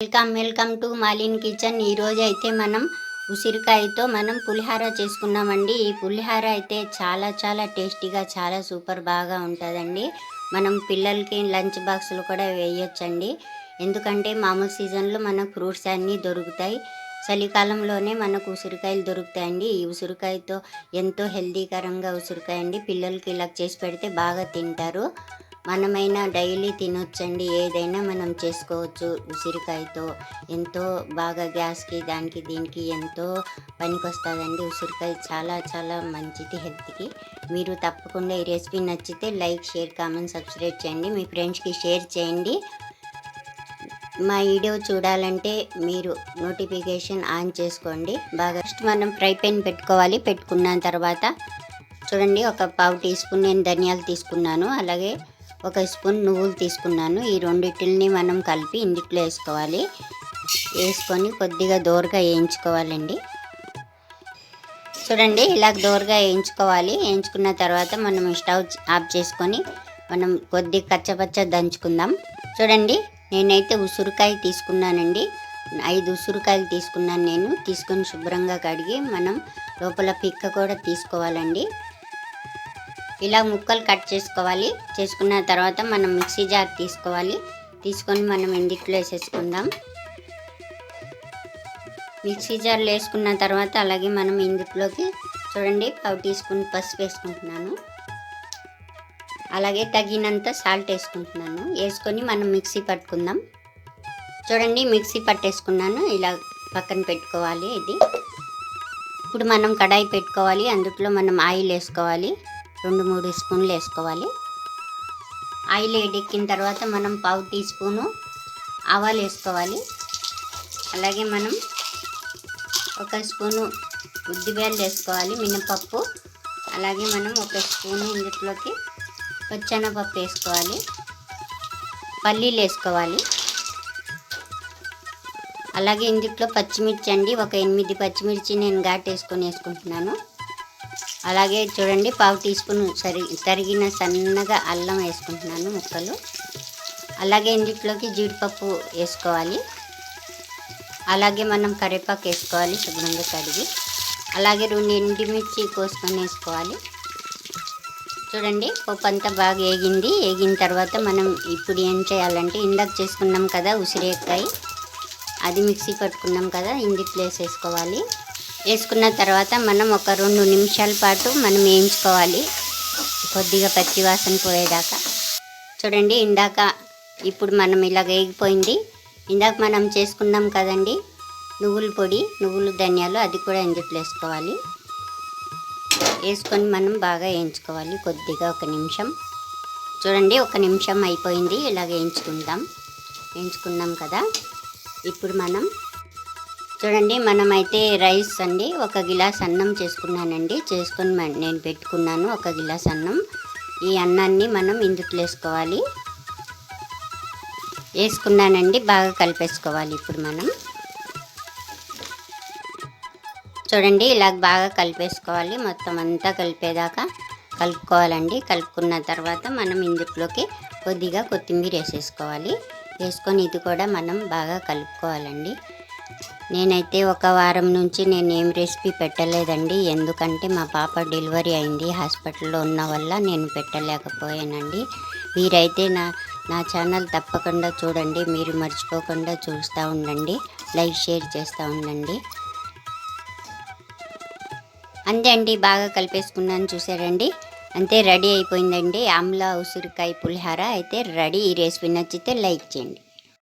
Welcome welcome to మాలిన్ kitchen. ఈరోజు అయితే మనం ఉసిరికాయతో మనం పులిహార చేసుకున్నామండి ఈ పులిహార అయితే చాలా చాలా టేస్టీగా చాలా సూపర్ బాగా ఉంటుందండి. మనం పిల్లలకి లంచ్ బాక్సులు కూడా వేయొచ్చండి. ఎందుకంటే మామూలు సీజన్లో మనకు ఫ్రూట్స్ అన్నీ దొరుకుతాయి. చలికాలంలోనే మనకు ఉసిరికాయలు దొరుకుతాయండి. ఈ ఉసిరికాయతో ఎంతో హెల్దీకరంగా ఉసిరికాయ అండి. పిల్లలకి ఇలా చేసి పెడితే బాగా తింటారు. మనమైనా డైలీ తినొచ్చండి. ఏదైనా మనం చేసుకోవచ్చు. ఉసిరికాయతో ఎంతో బాగా గ్యాస్కి దానికి దీనికి ఎంతో పనికొస్తుందండి. ఉసిరికాయ చాలా చాలా మంచిది హెల్త్కి. మీరు తప్పకుండా ఈ రెసిపీ నచ్చితే లైక్ షేర్ కామెంట్ సబ్స్క్రైబ్ చేయండి. మీ ఫ్రెండ్స్కి షేర్ చేయండి. మా వీడియో చూడాలంటే మీరు నోటిఫికేషన్ ఆన్ చేసుకోండి. బాగా ఫస్ట్ మనం ఫ్రై పెన్ పెట్టుకోవాలి. పెట్టుకున్న తర్వాత చూడండి ఒక పావు టీ స్పూన్ నేను ధనియాలు తీసుకున్నాను. అలాగే ఒక స్పూన్ నువ్వులు తీసుకున్నాను. ఈ రెండింటిని మనం కలిపి ఇందుట్లో వేసుకోవాలి. వేసుకొని కొద్దిగా దోరగా వేయించుకోవాలండి. చూడండి ఇలా దోరగా వేయించుకోవాలి. వేయించుకున్న తర్వాత మనం స్టవ్ ఆఫ్ చేసుకొని మనం కొద్ది కచ్చపచ్చ దంచుకుందాం. చూడండి నేనైతే ఉసురుకాయ తీసుకున్నానండి. ఐదు ఉసురుకాయలు తీసుకున్నాను నేను. తీసుకొని శుభ్రంగా కడిగి మనం లోపల పిక్క కూడా తీసుకోవాలండి. ఇలా ముక్కలు కట్ చేసుకోవాలి. చేసుకున్న తర్వాత మనం మిక్సీ జార్ తీసుకోవాలి. తీసుకొని మనం ఇండిట్లో వేసేసుకుందాం. మిక్సీ జార్లో వేసుకున్న తర్వాత అలాగే మనం ఇందుట్లోకి చూడండి పావు టీ స్పూన్ పసుపు వేసుకుంటున్నాను. అలాగే తగినంత సాల్ట్ వేసుకుంటున్నాను. వేసుకొని మనం మిక్సీ పట్టుకుందాం. చూడండి మిక్సీ పట్టేసుకున్నాను. ఇలా పక్కన పెట్టుకోవాలి ఇది. ఇప్పుడు మనం కడాయి పెట్టుకోవాలి. అందుట్లో మనం ఆయిల్ వేసుకోవాలి. రెండు మూడు స్పూన్లు వేసుకోవాలి. ఆయిల్ ఎడెక్కిన తర్వాత మనం పావు టీ స్పూను ఆవాలు వేసుకోవాలి. అలాగే మనం ఒక స్పూను ఉద్దిబేలు వేసుకోవాలి మినపప్పు. అలాగే మనం ఒక స్పూను ఇందులోకి పప్పు వేసుకోవాలి. పల్లీలు వేసుకోవాలి. అలాగే ఇందులో పచ్చిమిర్చి అండి ఒక ఎనిమిది పచ్చిమిర్చి నేను ఘాట్ వేసుకొని వేసుకుంటున్నాను. అలాగే చూడండి పావు టీ స్పూన్ సరి తరిగిన సన్నగా అల్లం వేసుకుంటున్నాను ముక్కలు. అలాగే ఇందులోకి జీడిపప్పు వేసుకోవాలి. అలాగే మనం కరివేపాకు వేసుకోవాలి శుభ్రంగా కడిగి. అలాగే రెండు ఎండిమిర్చి కోసుకొని వేసుకోవాలి. చూడండి పప్పు అంతా బాగా వేగింది. వేగిన తర్వాత మనం ఇప్పుడు ఏం చేయాలంటే ఇందాక చేసుకున్నాం కదా ఉసిరేకాయ అది మిక్సీ పట్టుకున్నాం కదా ఇండి ప్లేస్ వేసుకోవాలి. వేసుకున్న తర్వాత మనం ఒక రెండు నిమిషాల పాటు మనం వేయించుకోవాలి. కొద్దిగా పచ్చివాసన పోయేదాకా. చూడండి ఇందాక ఇప్పుడు మనం ఇలా వేగిపోయింది. ఇందాక మనం చేసుకున్నాం కదండి నువ్వుల పొడి నువ్వులు ధనియాలు అది కూడా ఇందుట్లో వేసుకోవాలి. వేసుకొని మనం బాగా వేయించుకోవాలి కొద్దిగా ఒక నిమిషం. చూడండి ఒక నిమిషం అయిపోయింది ఇలా వేయించుకుందాం. వేయించుకున్నాం కదా. ఇప్పుడు మనం చూడండి మనమైతే రైస్ అండి ఒక గిలాస్ అన్నం చేసుకున్నానండి. చేసుకొని నేను పెట్టుకున్నాను ఒక గిలాస్ అన్నం. ఈ అన్నాన్ని మనం ఇందుట్లో వేసుకోవాలి. వేసుకున్నానండి బాగా కలిపేసుకోవాలి ఇప్పుడు మనం. చూడండి ఇలా బాగా కలిపేసుకోవాలి. మొత్తం అంతా కలిపేదాకా కలుపుకోవాలండి. కలుపుకున్న తర్వాత మనం ఇందులోకి కొద్దిగా కొత్తిమీర వేసేసుకోవాలి. వేసుకొని ఇది కూడా మనం బాగా కలుపుకోవాలండి. నేనైతే ఒక వారం నుంచి నేను ఏం రెసిపీ పెట్టలేదండి. ఎందుకంటే మా పాప డెలివరీ అయింది. హాస్పిటల్లో ఉన్న వల్ల నేను పెట్టలేకపోయానండి. మీరైతే నా నా ఛానల్ తప్పకుండా చూడండి. మీరు మర్చిపోకుండా చూస్తూ ఉండండి. లైక్ షేర్ చేస్తూ ఉండండి. అంతే అండి. బాగా కలిపేసుకున్నాను చూసారండి. అంతే రెడీ అయిపోయిందండి. ఆమ్లా ఉసిరికాయ పులిహార. అయితే రెడీ. ఈ రెసిపీ నచ్చితే లైక్ చేయండి.